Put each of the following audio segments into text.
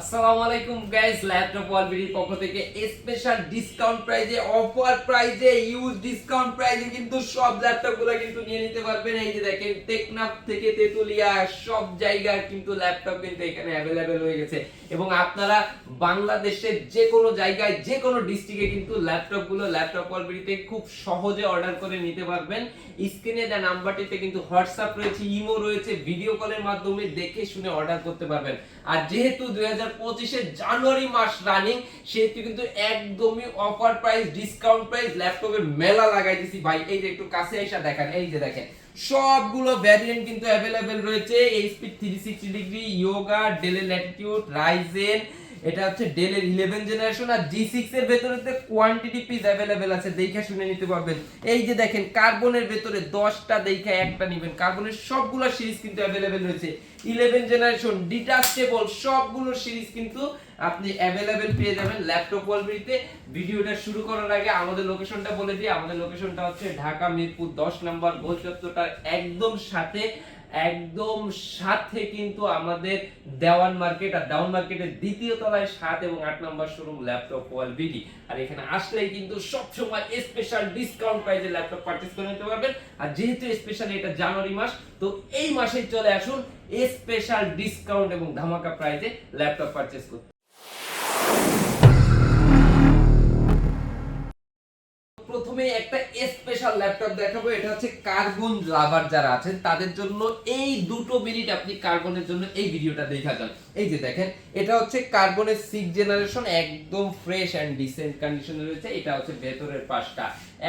আসসালামু আলাইকুম guys laptop ওয়ালবিডির পক্ষ থেকে কিন্তু সব কিন্তু নিয়ে নিতে পারবেন। এই যে দেখেন টেকনাফ থেকে তেতুলিয়া, সব জায়গার কিন্তু ল্যাপটপ কিন্তু এখানে অ্যাভেলেবেল হয়ে গেছে। এবং আপনারা বাংলাদেশের যে কোনো জায়গায় যে কোনো ডিস্ট্রিক্টে কিন্তু ল্যাপটপগুলো ল্যাপটপ ওয়ালবিডিতে খুব সহজে অর্ডার করে নিতে পারবেন। স্ক্রিনে দেওয়া নাম্বারটিতে কিন্তু হোয়াটসঅ্যাপ রয়েছে ইমো রয়েছে ভিডিও কলের মাধ্যমে দেখে শুনে অর্ডার করতে পারবেন। আর যেহেতু দুই হাজার হাজার পঁচিশে জানুয়ারি মাস রানিং সেহেতু কিন্তু একদমই অফার প্রাইস ডিসকাউন্ট প্রাইস ল্যাপটপের মেলা লাগাই দিছি ভাই, এই যে একটু কাছে এসে দেখেন, এই যে দেখেন, সবগুলো ভ্যারিয়েন্ট কিন্তু অ্যাভেলেবেল রয়েছে। HP three sixty degree Yoga ডেলের ল্যাটিটিউড রাইজেন এটা হচ্ছে ডেলের ইলেভেন জেনারেশন আর জি সিক্স এর ভেতরে কোয়ান্টিটি পিস অ্যাভেলেবেল আছে, দেখে শুনে নিতে পারবেন। এই যে দেখেন কার্বনের ভেতরে দশটা দেখে একটা নেবেন। কার্বনের সবগুলো সিরিজ কিন্তু অ্যাভেলেবেল রয়েছে। ইলেভেন জেনারেশন ডিটাচেবল সবগুলো সিরিজ কিন্তু আপনি অ্যাভেলেবেল পেয়ে যাবেন ল্যাপটপ ওয়ালবিতে ভিডিওটা শুরু করার আগে আমাদের লোকেশনটা বলে দিই। আমাদের লোকেশনটা হচ্ছে ঢাকা মিরপুর দশ নম্বর গোল চত্বরটার একদম সাথে একদম সাথে কিন্তু আমাদের দেওয়ান মার্কেট আর দেওয়ান মার্কেটের দ্বিতীয় তলায় সাত এবং আট নম্বর শোরুম ল্যাপটপ ওয়াল বিডি। আর এখানে আসলেই কিন্তু সবসময় স্পেশাল ডিসকাউন্ট প্রাইজে ল্যাপটপ পারচেজ করে নিতে পারবেন। আর যেহেতু স্পেশাল এটা জানুয়ারি মাস, তো এই মাসেই চলে আসুন স্পেশাল ডিসকাউন্ট এবং ধামাকা প্রাইজে ল্যাপটপ পারচেস করতে। প্রথমে একটা স্পেশাল ল্যাপটপ দেখাবো, এটা হচ্ছে কার্বন লাভার যারা আছেন, তাদের জন্য এই দুটো মিনিট আপনি কার্বনের জন্য এই ভিডিওটা দেখা যান এই যে দেখেন, এটা হচ্ছে কার্বনের সিক্স জেনারেশন একদম ফ্রেশ অ্যান্ড ডিসেন্ট কন্ডিশনে রয়েছে, এটা হচ্ছে ভেতরের পাশটা।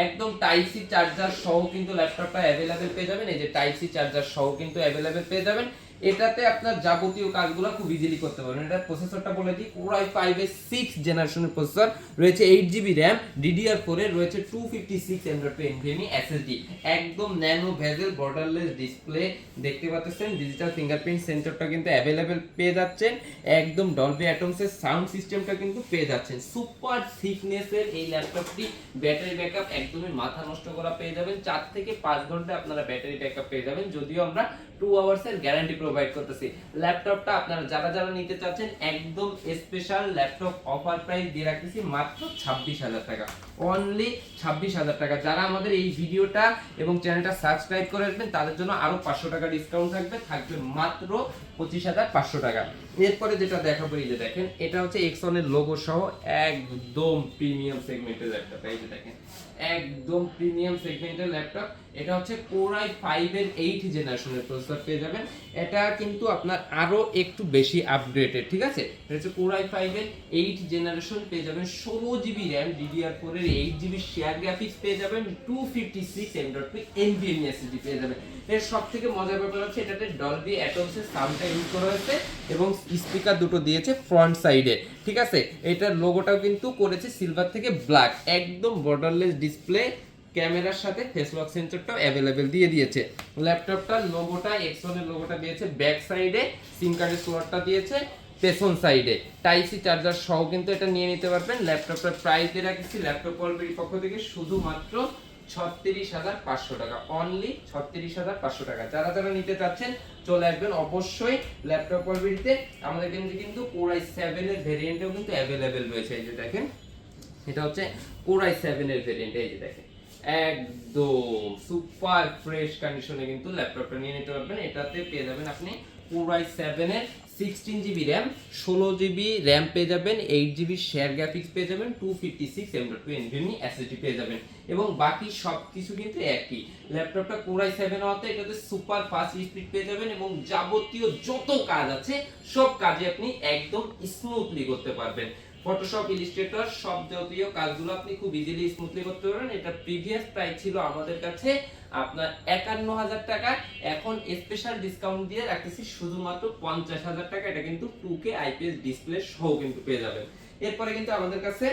একদম টাইপ সি চার্জার সহ কিন্তু ল্যাপটপটা অ্যাভেলেবেল পেয়ে যাবেন, এই যে টাইপ সি চার্জার সহ কিন্তু অ্যাভেলেবেল পেয়ে যাবেন। এটাতে আপনার যাবতীয় কাজগুলো খুব ইজিলি করতে পারবেন। এটা প্রসেসরটা বলে দিই কোরাই ফাইভ এর সিক্স জেনারেশনের প্রসেসর রয়েছে eight GB RAM DDR four এর রয়েছে two fifty six two NVMe SSD একদম ন্যানো ভেজেল বর্ডারলেস ডিসপ্লে দেখতে পাচ্ছেন। ডিজিটাল ফিঙ্গারপ্রিন্ট সেন্সরটা কিন্তু অ্যাভেলেবেল পেয়ে যাচ্ছেন, একদম ডলবি অ্যাটমসের সাউন্ড সিস্টেমটা কিন্তু পেয়ে যাচ্ছেন। সুপার থিকনেসের এই ল্যাপটপটি ব্যাটারি ব্যাকআপ একদমই মাথা নষ্ট করা পেয়ে যাবেন। চার থেকে পাঁচ ঘণ্টা আপনারা ব্যাটারি ব্যাকআপ পেয়ে যাবেন। যদিও আমরা টু আওয়ার্সের গ্যারান্টি প্রোভাইড করতেছি। ল্যাপটপটা আপনারা যারা যারা নিতে চাচ্ছেন, একদম স্পেশাল ল্যাপটপ অফার প্রাইস দিয়ে রাখতেছি মাত্র ছাব্বিশ হাজার টাকা। অনলি ছাব্বিশ হাজার টাকা। যারা আমাদের এই ভিডিওটা এবং চ্যানেলটা সাবস্ক্রাইব করে রাখবেন, তাদের জন্য আরও পাঁচশো টাকা ডিসকাউন্ট থাকবে থাকবে মাত্র পঁচিশ হাজার পাঁচশো টাকা। এরপরে যেটা দেখাবো, এই যে দেখেন, এটা হচ্ছে এক্সনের লোগো সহ একদম প্রিমিয়াম সেগমেন্টের ল্যাপটপ এই যে দেখেন, একদম প্রিমিয়াম সেগমেন্টের ল্যাপটপ এটা হচ্ছে কোরাই ফাইভ এর এইট জেনারেশনের প্রসেসর পেয়ে যাবেন। এটা কিন্তু আপনার আরও একটু বেশি আপগ্রেডেড ঠিক আছে? এটা হচ্ছে কোরাই ফাইভ এর এইট জেনারেশন পেয়ে যাবেন। ষোলো জিবি র্যাম ডিডিআর ফোর এর এইট জিবি শেয়ার গ্রাফিক্স পেয়ে যাবেন two fifty six M dot NVMe SSD পেয়ে যাবেন। এর সব থেকে মজার ব্যাপার হচ্ছে এটাতে ডলবি অ্যাটমসের সাউন্ডটা ইউজ করা হয়েছে এবং স্পিকার দুটো দিয়েছে ফ্রন্ট সাইডে ঠিক আছে? এটার লোগোটাও কিন্তু করেছে সিলভার থেকে ব্ল্যাক একদম বর্ডারলেস ডিসপ্লে ক্যামেরার সাথে ফেস লক সেন্সরটাও অ্যাভেলেবেল দিয়ে দিয়েছে। ল্যাপটপটার লোগোটা এক্সনের লোগোটা দিয়েছে ব্যাক সাইডে সিম কার্ডের স্লটটা দিয়েছে পেছন সাইডে টাইপ সি চার্জার সহ কিন্তু এটা নিয়ে নিতে পারবেন। ল্যাপটপটার প্রাইস দিয়ে রাখছি। ল্যাপটপ অলরেডি পক্ষ থেকে শুধুমাত্র ছত্রিশ হাজার পাঁচশো টাকা। অনলি ছত্রিশ হাজার পাঁচশো টাকা। যারা যারা নিতে চাচ্ছেন, চলে আসবেন। অবশ্যই ল্যাপটপ অলরেডিতে আমাদের কিন্তু কিন্তু কোরাই সেভেন এর ভেরিয়েন্টেও কিন্তু অ্যাভেলেবেল রয়েছে। এই যে দেখেন, এটা হচ্ছে কোরাই সেভেন এর ভেরিয়েন্ট এই যে দেখেন, একদম সুপার ফ্রেশ কন্ডিশনে কিন্তু ল্যাপটপটা নিয়ে নিতে পারবেন। এটাতে পেয়ে যাবেন আপনি কোরাই সেভেন এর সিক্সটিন জিবি র্যাম ষোলো জিবি র্যাম পেয়ে যাবেন এইট জিবি শেয়ার গ্রাফিক্স পেয়ে যাবেন two fifty six M two NVMe SSD পেয়ে যাবেন। এবং বাকি সব কিছু কিন্তু একই। ল্যাপটপটা কোরাই সেভেন হওয়াতে এটাতে সুপার ফাস্ট স্পিড পেয়ে যাবেন এবং যাবতীয় যত কাজ আছে, সব কাজে আপনি একদম স্মুথলি করতে পারবেন। ফটোশপ ইলিস্ট্রেটর সব জাতীয় কাজগুলো আপনি খুব ইজিলি স্মুথলি করতে পারবেন। এটা প্রিভিয়াস প্রাইস ছিল আমাদের কাছে আপনার একান্ন হাজার টাকা। এখন স্পেশাল ডিসকাউন্ট দিয়ে রাখতেছি শুধুমাত্র পঞ্চাশ হাজার টাকা। এটা কিন্তু টু কে আইপিএস ডিসপ্লে সহ কিন্তু পেয়ে যাবেন। এরপরে কিন্তু আমাদের কাছে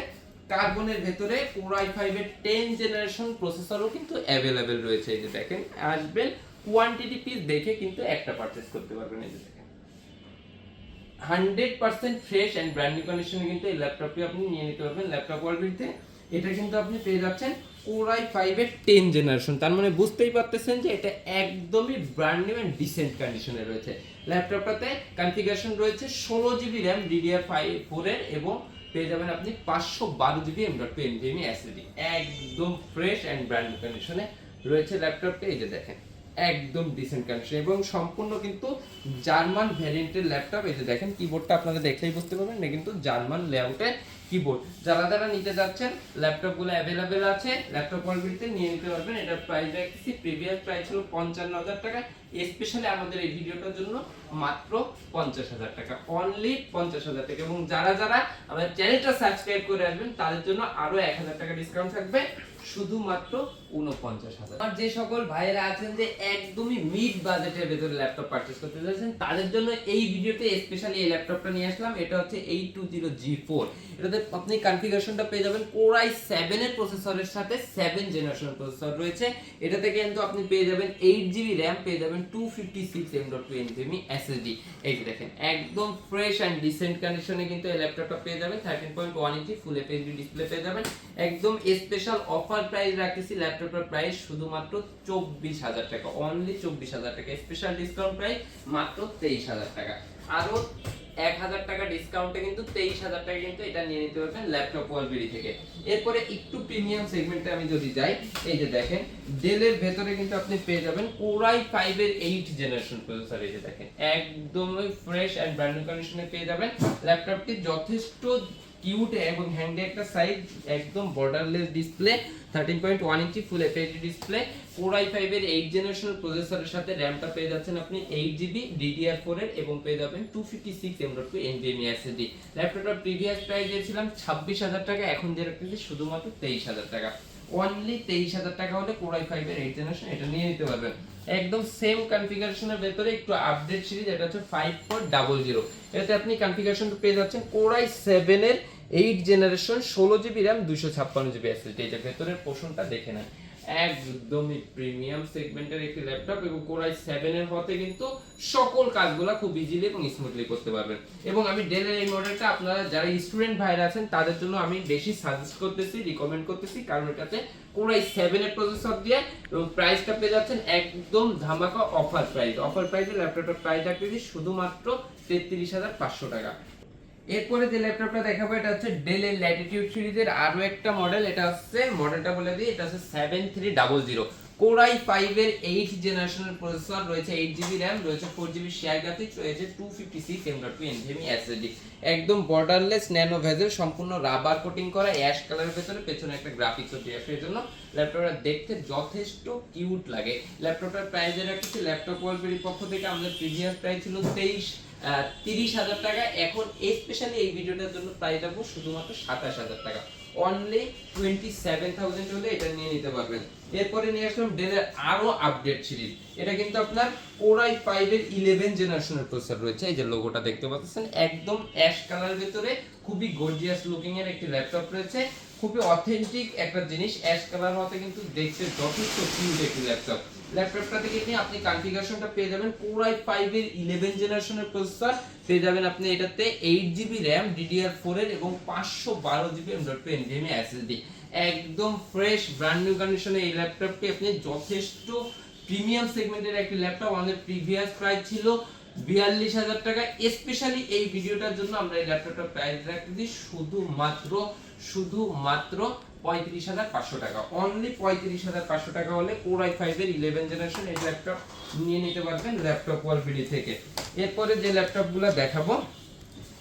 কার্বনের ভেতরে কোরাই ফাইভ এর টেন জেনারেশন প্রসেসরও কিন্তু অ্যাভেলেবেল রয়েছে। এই যে দেখেন, আসবেন কোয়ান্টিটি পিস দেখে কিন্তু একটা পারচেস করতে পারবেন এই যে hundred percent fresh and brand new কন্ডিশনে কিন্তু এই ল্যাপটপটি আপনি নিয়ে নিতে পারবেন। ল্যাপটপ ওয়ার্ল্ডবিতে এটা কিন্তু আপনি পেয়ে যাচ্ছেন কোরাই ফাইভের টেন জেনারেশন তার মানে বুঝতেই পারতেছেন যে এটা একদমই ব্র্যান্ড নিউ অ্যান্ড ডিসেন্ট কন্ডিশনে রয়েছে। ল্যাপটপটাতে কনফিগারেশন রয়েছে ষোলো জিবি র্যাম ডিডিআর ফাইভ ফোরের এবং পেয়ে যাবেন আপনি পাঁচশো বারো জিবি এম ডট এসএসডি একদম ফ্রেশ অ্যান্ড ব্র্যান্ড কন্ডিশনে রয়েছে ল্যাপটপটা এই যে দেখেন। একদম ডিসেন্ট কন্ডিশন এবং সম্পূর্ণ কিন্তু জার্মান ভ্যারিয়েন্টের ল্যাপটপ এই যে দেখেন কিবোর্ডটা আপনারা দেখলেই বুঝতে পারবেন, এটা কিন্তু জার্মান লেআউটের কিবোর্ড যারা যারা নিতে যাচ্ছেন ল্যাপটপগুলো অ্যাভেলেবেল আছে ল্যাপটপ কোয়ালিটিতে নিয়ে নিতে পারবেন। এটার প্রাইস রাখছি প্রিভিয়াস প্রাইস ছিল পঞ্চান্ন হাজার টাকা। স্পেশালি আমাদের এই ভিডিওটার জন্য মাত্র পঞ্চাশ হাজার টাকা। অনলি পঞ্চাশ হাজার টাকা। এবং যারা যারা আমাদের চ্যানেলটা সাবস্ক্রাইব করে আসবেন, তাদের জন্য আরও এক হাজার টাকা ডিসকাউন্ট থাকবে। শুধুমাত্র উনপঞ্চাশ হাজার। আর যে সকল ভাইয়েরা আছেন যে একদমই মিড বাজেটের ভেতরে ল্যাপটপ পারচেস করতে চাইছেন, তাদের জন্য এই ভিডিওতে স্পেশালি এই ল্যাপটপটা নিয়ে আসলাম। এটা হচ্ছে eight two zero G four এটাতে আপনি কনফিগারেশনটা পেয়ে যাবেন কোরাই সেভেন এর প্রসেসরের সাথে সেভেন জেনারেশন প্রসেসর রয়েছে। কিন্তু আপনি পেয়ে যাবেন এইট জিবি র্যাম পেয়ে যাবেন two fifty six M dot SSD এই যে দেখেন, একদম ফ্রেশ অ্যান্ড ডিসেন্ট কন্ডিশনে কিন্তু এই ল্যাপটপটা পেয়ে যাবেন। Thirteen point one inch full FSD display পেয়ে যাবেন। একদম স্পেশাল অফার প্রাইস রাখতেছি ল্যাপটপের প্রাইস শুধুমাত্র চব্বিশ হাজার টাকা। অনলি চব্বিশ হাজার টাকা। স্পেশাল ডিসকাউন্ট প্রাইস মাত্র তেইশ হাজার টাকা। আরও এক হাজার টাকা ডিসকাউন্টে কিন্তু তেইশ হাজার টাকা কিন্তু এটা নিয়ে নিতে পারবেন ল্যাপটপ ওয়ালবেরি থেকে। এরপরে একটু প্রিমিয়াম সেগমেন্টে আমি যদি যাই, এই যে দেখেন ডেলের ভেতরে কিন্তু আপনি পেয়ে যাবেন কোরাই ফাইভ এর এইট জেনারেশন প্রসেসর এই যে দেখেন, একদমই ফ্রেশ অ্যান্ড ব্র্যান্ড কন্ডিশনে পেয়ে যাবেন। ল্যাপটপটি যথেষ্ট কিউট এবং হ্যান্ডে একটা সাইজ একদম borderless display thirteen point one inch full FHD display four I ফাইভের এইট জেনারেশন প্রসেসরের সাথে র্যামটা পেয়ে যাচ্ছেন আপনি এইট জিবি ডিডিআর ফোরের এবং পেয়ে যাবেন two fifty six M two NVMe SSD ল্যাপটপটা প্রিভিয়াস প্রাইস দিয়েছিলাম, ছাব্বিশ হাজার টাকা, এখন যে রাখতেছি শুধুমাত্র তেইশ হাজার টাকা। অনলি তেইশ হাজার টাকা হলে কোর ফাইভের এইট জেনারেশন এটা নিয়ে নিতে পারবেন। একদম সেম কনফিগারেশনের ভেতরে একটু আপডেট সিরিজ এটা হচ্ছে ফাইভ ফোর ডাবল জিরো এটাতে আপনি কনফিগারেশন পেয়ে যাচ্ছেন কোর সেভেনের এইট জেনারেশন ষোলো জিবি র্যাম দুশো ছাপ্পান্ন জিবি এসএসডি এটা ভেতরের পোষণটা দেখে নেন। একদমই প্রিমিয়াম সেগমেন্টের একটি ল্যাপটপ এবং কোরাই সেভেন এর হতে কিন্তু সকল কাজগুলা খুব ইজিলি এবং স্মুথলি করতে পারবেন। এবং আমি ডেলের এই মডেলটা আপনারা যারা স্টুডেন্ট ভাইরা আছেন, তাদের জন্য আমি বেশি সাজেস্ট করতেছি রিকমেন্ড করতেছি, কারণ এটাতে কোরাই সেভেন এর প্রসেসর দিয়ে এবং প্রাইসটা পেয়ে যাচ্ছেন একদম ধামাকা অফার প্রাইস অফার প্রাইসে ল্যাপটপটার প্রাইস রাখতেছি শুধুমাত্র তেত্রিশ হাজার পাঁচশো টাকা। এরপরে যে ল্যাপটপটা দেখাবো, এটা হচ্ছে ডেল এর ল্যাটিটিউড সিরিজের আরও একটা মডেল এটা হচ্ছে মডেলটা বলে দিই, এটা হচ্ছে seven three double zero core i five এর এইট জেনারেশনের প্রসেসর রয়েছে এইট জিবি র্যাম রয়েছে ফোর জিবি শেয়ার গ্রাফিক্স রয়েছে two fifty six M dot two NVMe SSD একদম বর্ডারলেস ন্যানো ভেজেল সম্পূর্ণ রাবার কোটিং করা অ্যাশ কালারের ভেতরে, পেছনে একটা গ্রাফিক্সও দেওয়া সেই জন্য ল্যাপটপটা দেখতে যথেষ্ট কিউট লাগে। ল্যাপটপটার প্রাইস রাখছি ল্যাপটপ ওয়ালবেরির পক্ষ থেকে আমাদের প্রিভিয়াস প্রাইস ছিল তেইশ তিরিশ হাজার টাকা। এখন স্পেশালি এই ভিডিওটার জন্য প্রাইস রাখব শুধুমাত্র সাতাশ হাজার টাকা। অনলি টোয়েন্টি সেভেন থাউজেন্ড হলে এটা নিয়ে নিতে পারবেন। এরপরে নিয়ে আসলাম ডেলের আরও আপডেট সিরিজ এটা কিন্তু আপনার কোরাই ফাইভ এর ইলেভেন জেনারেশনের প্রসেসর রয়েছে। এই যে লোগোটা দেখতে পাচ্ছেন, একদম অ্যাশ কালার ভেতরে খুবই গর্জিয়াস লুকিং এর একটি ল্যাপটপ রয়েছে। খুবই অথেন্টিক একটা জিনিস। অ্যাশ কালার হতে কিন্তু দেখতে যথেষ্ট কিউট একটি ল্যাপটপ ল্যাপটপটা থেকে নিয়ে আপনি কনফিগারেশনটা পেয়ে যাবেন। কোরাই ফাইভ এর ইলেভেন জেনারেশনের প্রসেসর পেয়ে যাবেন আপনি এটাতে eight GB RAM DDR four এর এবং পাঁচশো বারো GB M dot two NVMe SSD একদম ফ্রেশ ব্র্যান্ড নিউ কন্ডিশনে এই ল্যাপটপটি আপনি যথেষ্ট প্রিমিয়াম সেগমেন্টের একটি ল্যাপটপ আমাদের প্রিভিয়াস প্রাইস ছিল বিয়াল্লিশ হাজার টাকা। স্পেশালি এই ভিডিওটার জন্য আমরা এই ল্যাপটপটা প্রাইস রাখতেছি শুধুমাত্র শুধুমাত্র পঁয়ত্রিশ হাজার পাঁচশো টাকা। অনলি পঁয়ত্রিশ হাজার পাঁচশো টাকা হলে কোর আই ফাইভের ইলেভেন জেনারেশন এই ল্যাপটপ নিয়ে নিতে পারবেন ল্যাপটপ ওয়ালবিডি থেকে। এরপরে যে ল্যাপটপগুলো দেখাবো,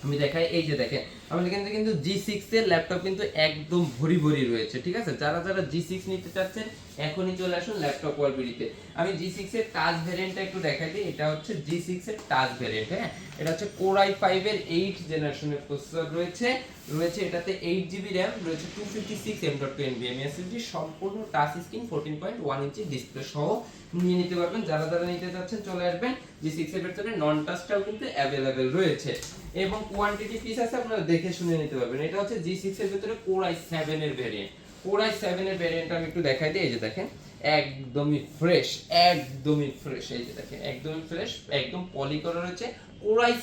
আমি দেখাই, এই যে দেখেন আমাদের কিন্তু কিন্তু জি সিক্স এর ল্যাপটপ কিন্তু একদম ভরি ভরি রয়েছে, ঠিক আছে? যারা যারা জি সিক্স নিতে চাচ্ছেন, এখনই চলে আসুন ল্যাপটপ ওয়ালবিডিতে আমি জি সিক্স এর টাচ ভ্যারিয়েন্টটা একটু দেখাই দিই, এটা হচ্ছে জি সিক্স এর টাচ ভ্যারিয়েন্ট হ্যাঁ? এটা হচ্ছে কোর আই ফাইভ এর এইট জেনারেশনের প্রসেসর রয়েছে রয়েছে এটাতে এইট জিবি র্যাম রয়েছে two fifty six M dot two এনবিএম SSD সম্পূর্ণ touch screen fourteen point one inch display সহ নিয়ে নিতে পারবেন। যারা যারা নিতে চাচ্ছেন, চলে আসবেন। জি সিক্স এর ভেতরে নন টাচটাও কিন্তু অ্যাভেলেবেল রয়েছে। এবং কোয়ান্টিটি পিস আছে, আপনারা দেখে শুনে নিতে পারবেন। এটা হচ্ছে জি সিক্স এর ভেতরে কোর আই সেভেন এর ভ্যারিয়েন্ট কোর আই সেভেন এর ভ্যারিয়েন্ট আমি একটু দেখাই দিই, এই যে দেখেন, একদমই ফ্রেশ একদমই ফ্রেশ এই যে দেখেন, একদমই ফ্রেশ একদম পলি করা রয়েছে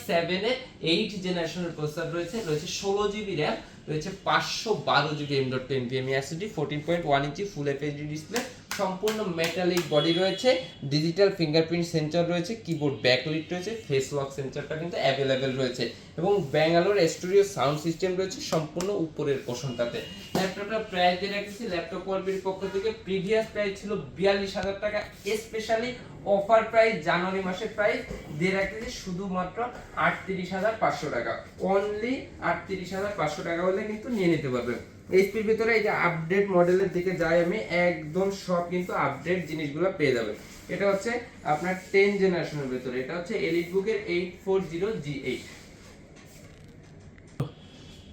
সেভেন এর এইট জেনারেশনের প্রসেসর রয়েছে রয়েছে ষোলো জিবি র্যাম রয়েছে পাঁচশো বারো GB M dot M P M SD fourteen point one inch full FHD display সম্পূর্ণ মেটালিক বডি রয়েছে ডিজিটাল ফিঙ্গারপ্রিন্ট সেন্সর রয়েছে কিবোর্ড ব্যাকলিট রয়েছে ফেস লক সেন্সরটা কিন্তু অ্যাভেলেবেল রয়েছে এবং ব্যাঙ্গালোর স্টুডিও সাউন্ড সিস্টেম রয়েছে সম্পূর্ণ উপরের পোষণটাতে ল্যাপটপটা প্রাইস দিয়ে রাখছি, ল্যাপটপ কোয়ালিটির পক্ষ থেকে। প্রিভিয়াস প্রাইস ছিল বিয়াল্লিশ হাজার টাকা স্পেশালি অফার প্রাইস জানুয়ারি মাসের প্রাইস দিয়ে রাখতেছি শুধুমাত্র আটত্রিশ হাজার পাঁচশো টাকা। অনলি আটত্রিশ হাজার পাঁচশো টাকা হলে কিন্তু নিয়ে নিতে পারবেন। এইচপির ভিতরে এই যে আপডেট মডেলের দিকে যাই আমি, একদম সব কিন্তু আপডেট জিনিসগুলো পেয়ে যাবেন। এটা হচ্ছে আপনার টেন জেনারেশনের ভিতরে, এটা হচ্ছে এলিট বুকের eight four zero G eight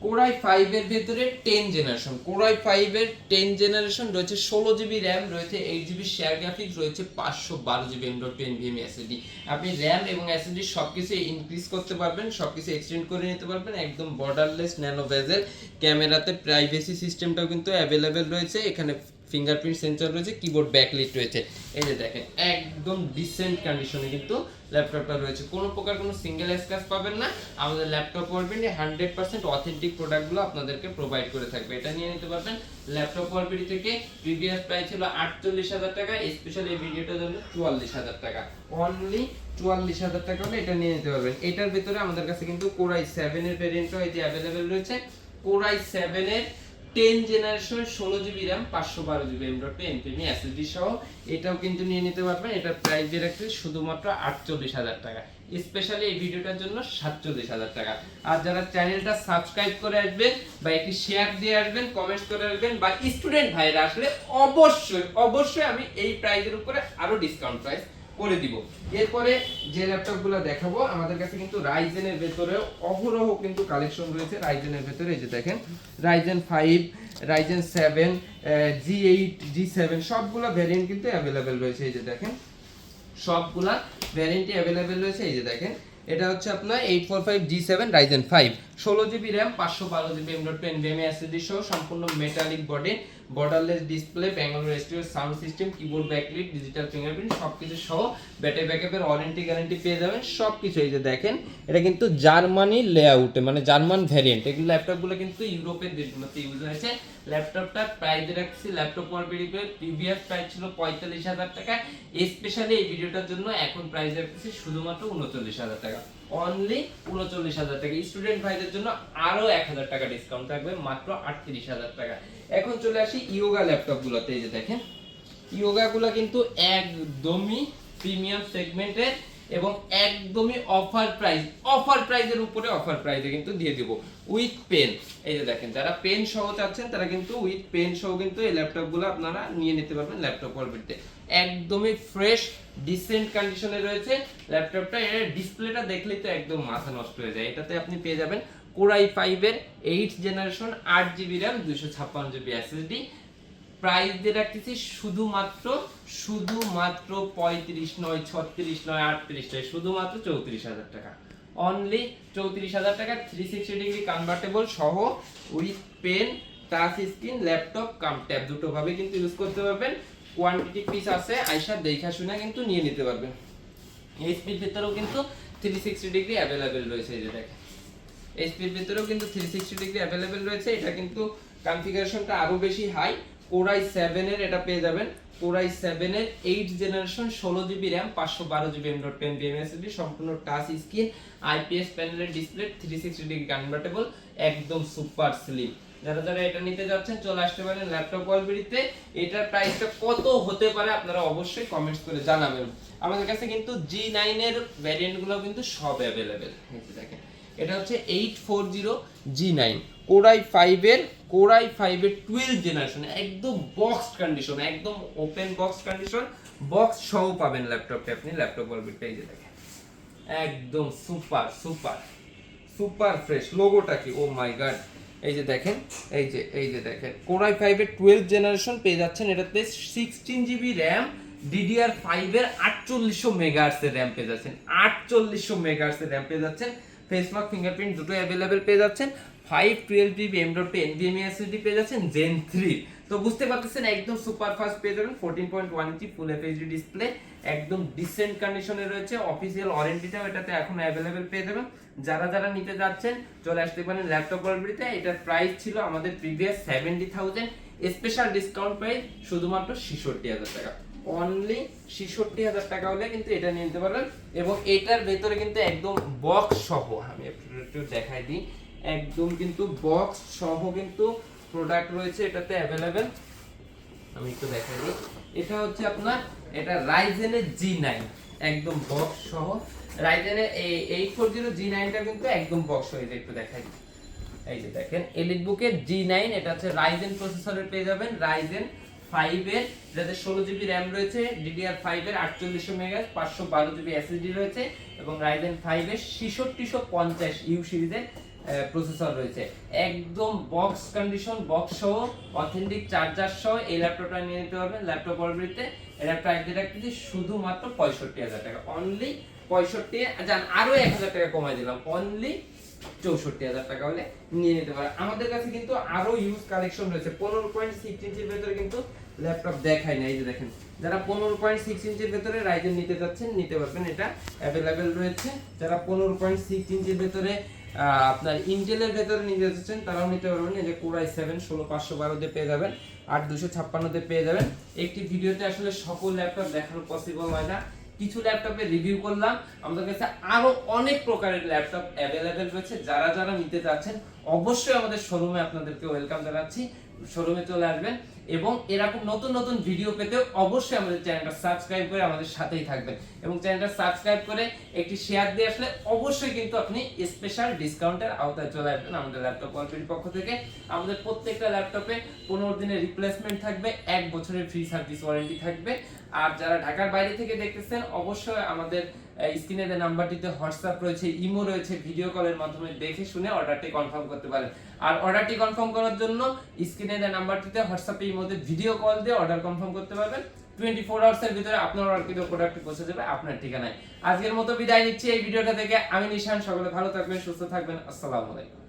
core i five এর ভেতরে ten generation core i five এর টেন জেনারেশন রয়েছে ষোলো জিবি র্যাম রয়েছে এইট জিবি শেয়ার গ্রাফিক্স রয়েছে পাঁচশো বারো GB M dot pen VM SSD আপনি র্যাম এবং এসএসডি সব কিছু ইনক্রিজ করতে পারবেন সব কিছু এক্সটেন্ড করে নিতে পারবেন, একদম বর্ডারলেস ন্যানো ভেজেল ক্যামেরাতে প্রাইভেসি সিস্টেমটাও কিন্তু অ্যাভেলেবেল রয়েছে, এখানে ফিঙ্গারপ্রিন্ট সেন্সর রয়েছে কিবোর্ড ব্যাকলিট রয়েছে। এই যে দেখেন, একদম ডিসেন্ট কন্ডিশনে কিন্তু ল্যাপটপটা রয়েছে। কোনো প্রকার কোনো সিঙ্গেল স্ক্র্যাচ পাবেন না। আমাদের laptop war BD hundred percent authentic প্রোডাক্টগুলো আপনাদেরকে প্রোভাইড করে থাকবে। এটা নিয়ে নিতে পারবেন ল্যাপটপ ওয়ারবিডি থেকে প্রিভিয়াস প্রাইস ছিল আটচল্লিশ হাজার টাকা স্পেশাল এই ভিডিওটার জন্য চুয়াল্লিশ হাজার টাকা। অনলি চুয়াল্লিশ হাজার টাকা হলে এটা নিয়ে নিতে পারবেন। এটার ভিতরে আমাদের কাছে কিন্তু কোরাই সেভেনের ভেরিয়েন্টও যে অ্যাভেলেবেল রয়েছে। কোরাই সেভেনের টেন জেনারেশন ষোলো জিবি র্যাম, পাঁচশো বারো জিবি এম ডট এনপিএমি এসএসডি সহ। এটাও কিন্তু নিয়ে নিতে পারবেন। এটার প্রাইস রাখছে শুধুমাত্র আটচল্লিশ হাজার টাকা। স্পেশালি এই ভিডিওটার জন্য সাতচল্লিশ হাজার টাকা। আর যারা চ্যানেলটা সাবস্ক্রাইব করে আসবেন বা একটি শেয়ার দিয়ে আসবেন কমেন্ট করে আসবেন বা স্টুডেন্ট ভাইরা আসলে অবশ্যই অবশ্যই আমি এই প্রাইজের উপরে আরও ডিসকাউন্ট প্রাইস করে দিব। এরপরে যে ল্যাপটপগুলো দেখাবো, আমাদের কাছে কিন্তু রাইজেনের ভেতরে অহরহ কিন্তু কালেকশন রয়েছে। রাইজেনের ভেতরে এই যে দেখেন Ryzen five Ryzen seven G eight G seven সবগুলো ভ্যারিয়েন্ট কিন্তু অ্যাভেলেবেল রয়েছে। এই যে দেখেন, সবগুলা ভ্যারিয়েন্টই অ্যাভেলেবেল রয়েছে। এই যে দেখেন, এটা হচ্ছে আপনার eight four five G seven Ryzen five ষোলো জিবি র্যাম পাঁচশো বারো জিবি এম ডট এসএসডি সহ সম্পূর্ণ metallic body borderless display Bangalore studio sound system keyboard backlit digital fingerprint সব কিছু সহ ব্যাটারি ব্যাকআপের ওয়ারেন্টি গ্যারান্টি পেয়ে যাবেন। সব কিছু এই যে দেখেন, এটা কিন্তু জার্মানি লেআউটে মানে জার্মান ভ্যারিয়েন্ট এগুলো ল্যাপটপগুলো কিন্তু ইউরোপের দেশগুলোতে ইউজ হয়েছে। ল্যাপটপটা প্রাইস রাখছি ল্যাপটপ ওয়ার বেরি করে প্রিভিয়াস প্রাইস ছিল পঁয়তাল্লিশ হাজার টাকা। স্পেশালি এই ভিডিওটার জন্য এখন প্রাইস রাখছি শুধুমাত্র উনচল্লিশ হাজার টাকা। অনলি উনচল্লিশ হাজার টাকা। স্টুডেন্ট ভাইদের জন্য আরও এক হাজার টাকা ডিসকাউন্ট থাকবে, মাত্র আটত্রিশ হাজার টাকা। এখন চলে আসি ইয়োগা ল্যাপটপ গুলোতে এই যে দেখেন। ইয়োগা গুলো কিন্তু একদমই প্রিমিয়াম সেগমেন্টের এবং একদমই অফার প্রাইস, অফার প্রাইজের উপরে অফার প্রাইজে কিন্তু দিয়ে দিব। উইথ পেন, এই যে দেখেন, যারা পেন সহ চাচ্ছেন, তারা কিন্তু উইথ পেন সহ কিন্তু এই ল্যাপটপগুলো আপনারা নিয়ে নিতে পারবেন ল্যাপটপ অরবিটে একদমই ফ্রেশ, ডিসেন্ট কন্ডিশনে রয়েছে ল্যাপটপটা, এর ডিসপ্লেটা দেখলেই তো একদম মাথা নষ্ট হয়ে যায়। এটাতে আপনি পেয়ে যাবেন কোরাই ফাইভের এইট জেনারেশন আট জিবি র্যাম দুইশো ছাপ্পান্ন জিবি এসএসডি প্রাইস দিয়ে রাখতেছি শুধুমাত্র শুধুমাত্র পঁয়ত্রিশ নয়, ছত্রিশ নয়, আটত্রিশ নয়, শুধুমাত্র চৌত্রিশ হাজার টাকা। অনলি চৌত্রিশ হাজার টাকা থ্রি সিক্সটি ডিগ্রি কনভার্টেবল সহ with pen touch screen laptop cum tab দুটো ভাবে কিন্তু ইউজ করতে পারবেন। কোয়ান্টিটি পিস আছে, আইসা দেখা শুনে কিন্তু নিয়ে নিতে পারবেন। এইচপির ভিতরেও কিন্তু থ্রি সিক্সটি ডিগ্রি অ্যাভেলেবেল রয়েছে এই এইচপির ভিতরেও কিন্তু থ্রি সিক্সটি ডিগ্রি অ্যাভেলেবেল রয়েছে। এটা কিন্তু কনফিগারেশনটা আরও বেশি হাই কোরাই সেভেনের এটা পেয়ে যাবেন। কোরাই সেভেনের এইট জেনারেশন ষোলো জিবি র্যাম পাঁচশো বারো GB M dot pen BMSD সম্পূর্ণ টাচ স্ক্রিন আইপিএস প্যানেলের display three sixty degree convertible একদম সুপার স্লিম যারা যারা এটা নিতে যাচ্ছেন, চলে আসতে পারেন ল্যাপটপ ওয়ালবিডিতে এটার প্রাইসটা কত হতে পারে আপনারা অবশ্যই কমেন্টস করে জানাবেন। আমাদের কাছে কিন্তু জি নাইনের ভ্যারিয়েন্টগুলো কিন্তু সব অ্যাভেলেবেল দেখেন এটা হচ্ছে eight four zero G nine core i ফাইভের কোরাই ফাইভের টুয়েলভ জেনারেশন একদম বক্স কন্ডিশন একদম ওপেন বক্স কন্ডিশন বক্স সহ পাবেন ল্যাপটপে আপনি ল্যাপটপ ওয়ালবিট পেয়ে দেখেন। একদম সুপার সুপার সুপার ফ্রেশ লোগোটা কি? ও মাই গড এই যে দেখেন, এই যে এই যে দেখেন। কোরাই ফাইভের টুয়েলভ জেনারেশন পেয়ে যাচ্ছেন, এটাতে সিক্সটিন জিবি র্যাম ডিডিআর ফাইভের আটচল্লিশশো মেগাহার্সের র্যাম পেয়ে যাচ্ছেন। আটচল্লিশশো মেগাহার্সের র্যাম পেয়ে যাচ্ছেন। ফেসমার্ক ফিঙ্গারপ্রিন্ট দুটো অ্যাভেলেবেল পেয়ে যাচ্ছেন। Five twelve GB M dot NVMe SSD পেয়ে যাচ্ছেন জেন থ্রি তো বুঝতে পারতেছেন, একদম সুপার ফাস্ট পেয়ে যাবেন fourteen point one inch full FHD display একদম ডিসেন্ট কন্ডিশনে রয়েছে অফিসিয়াল ওয়ারেন্টিটাও এটাতে এখন অ্যাভেলেবেল পেয়ে যাবেন। যারা যারা নিতে যাচ্ছেন, চলে আসতে পারেন ল্যাপটপ ওয়ার্ল্ডবিতে এটার প্রাইস ছিল আমাদের previous seventy thousand special discount price শুধুমাত্র ছেষট্টি হাজার টাকা। অনলি ছেষট্টি হাজার টাকা হলে কিন্তু এটা নিয়ে নিতে পারবেন। এবং এটার ভেতরে কিন্তু একদম বক্স সহ, আমি একটু দেখাই দিই। একদম কিন্তু বক্স সহ কিন্তু প্রোডাক্ট রয়েছে এটাতে অ্যাভেলেবেল আমি একটু দেখাই দিই। এটা হচ্ছে আপনার এটা রাইজেনের জি নাইন একদম বক্স সহ। রাইজেনের এই এইট ফোর জিরো জি নাইনটা কিন্তু একদম বক্স হয়ে যায় একটু দেখাই দিই। এই যে দেখেন এলিট বুকের জি নাইন এটা হচ্ছে রাইজেন প্রসেসরের পেয়ে যাবেন। রাইজেন ফাইভ এর যাতে ষোলো জিবি র্যাম রয়েছে ডিডিআর ফাইভ এর আটচল্লিশশো মেগাস পাঁচশো বারো জিবি এসএসডি রয়েছে, এবং রাইজেন ফাইভ এর ছিষট্টিশো পঞ্চাশ ইউ সিরিজের প্রসেসর রয়েছে। একদম বক্স কন্ডিশন বক্স সহ অথেন্টিক চার্জার সহ, এই ল্যাপটপটা নিয়ে নিতে পারবেন ল্যাপটপ অরবিতে এটার প্রাইস যেটা কিন্তু শুধুমাত্র পঁয়ষট্টি হাজার টাকা অনলি পঁয়ষট্টি জান আরও এক হাজার টাকা কমাই দিলাম অনলি চৌষট্টি হাজার টাকা হলে নিয়ে নিতে পারে আমাদের কাছে কিন্তু আরও ইউজ কালেকশন রয়েছে, পনেরো পয়েন্ট সিক্স ইঞ্চির ভেতরে কিন্তু ল্যাপটপ দেখায় না, এই যে দেখেন। যারা পনেরো পয়েন্ট সিক্স ইঞ্চির ভেতরে রাইজেন নিতে যাচ্ছেন, নিতে পারবেন, এটা অ্যাভেলেবেল রয়েছে। যারা পনেরো পয়েন্ট সিক্স ইঞ্চির ভেতরে আপনার ইন্টেলের ভেতরে নিতে যাচ্ছেন, তারাও নিতে পারবেন। এই যে কোরাই সেভেন ষোলো পাঁচশো বারোতে পেয়ে যাবেন, আট দুশো ছাপ্পান্নতে পেয়ে যাবেন। একটি ভিডিওতে আসলে সকল ল্যাপটপ দেখানো পসিবল হয় না। কিছু ল্যাপটপে রিভিউ করলাম। আমাদের কাছে আরও অনেক প্রকারের ল্যাপটপ অ্যাভেলেবেল রয়েছে। যারা যারা নিতে চাচ্ছেন অবশ্যই আমাদের শোরুমে আপনাদেরকে ওয়েলকাম জানাচ্ছি। শোরুমে চলে আসবেন। এবং এরকম নতুন নতুন ভিডিও পেতে অবশ্যই আমাদের চ্যানেলটা সাবস্ক্রাইব করে আমাদের সাথেই থাকবেন। এবং চ্যানেলটা সাবস্ক্রাইব করে একটি শেয়ার দিয়ে আসলে অবশ্যই কিন্তু আপনি স্পেশাল ডিসকাউন্টের আওতায় চলে আসবেন আমাদের ল্যাপটপ কোয়ালিটির পক্ষ থেকে। আমাদের প্রত্যেকটা ল্যাপটপে পনেরো দিনের রিপ্লেসমেন্ট থাকবে, এক বছরের ফ্রি সার্ভিস ওয়ারেন্টি থাকবে। আর যারা ঢাকার বাইরে থেকে দেখতেছেন, অবশ্যই আমাদের স্ক্রিনে দেওয়া নাম্বারটিতে হোয়াটসঅ্যাপ রয়েছে, ইমো রয়েছে, ভিডিও কলের মাধ্যমে দেখে শুনে অর্ডারটি কনফার্ম করতে পারেন। আর অর্ডারটি কনফার্ম করার জন্য স্ক্রিনে দেওয়া নাম্বারটিতে হোয়াটসঅ্যাপে, ইমোতে ভিডিও কল দিয়ে অর্ডার কনফার্ম করতে পারবেন। টোয়েন্টি ফোর আওয়ার্সের ভিতরে আপনার অর্পিত প্রোডাক্টটি পৌঁছে যাবে আপনার ঠিকানায়। আজকের মতো বিদায় নিচ্ছি এই ভিডিওটা থেকে আমি নিশান, সকলে ভালো থাকবেন, সুস্থ থাকবেন। আসসালামু আলাইকুম।